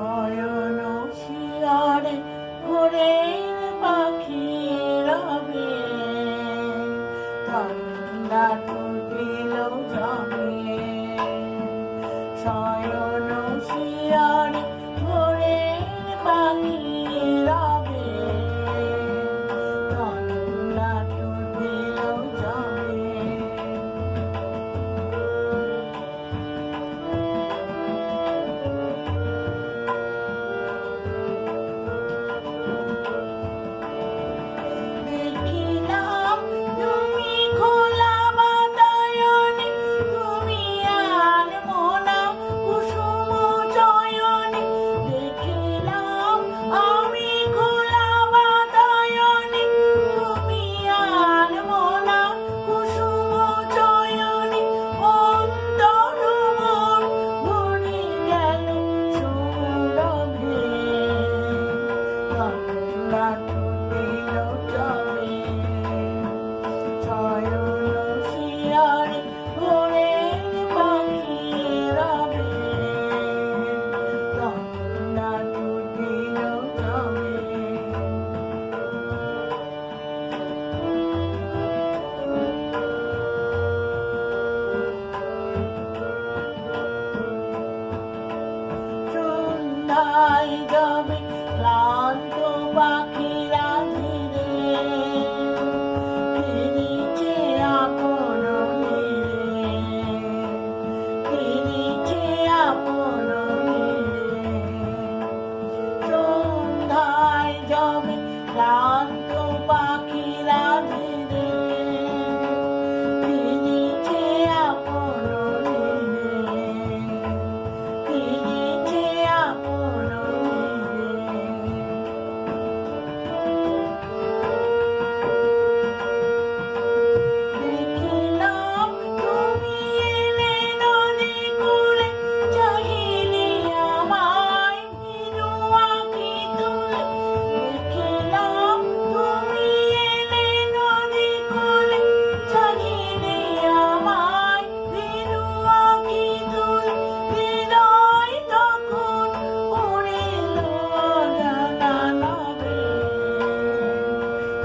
নয়ন শিয়ারে ঘোরে পাখিরাবে ঠান্ডা টুটিল জমে। শয়ন শিয়ারে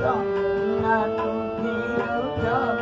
song, not to be a dog.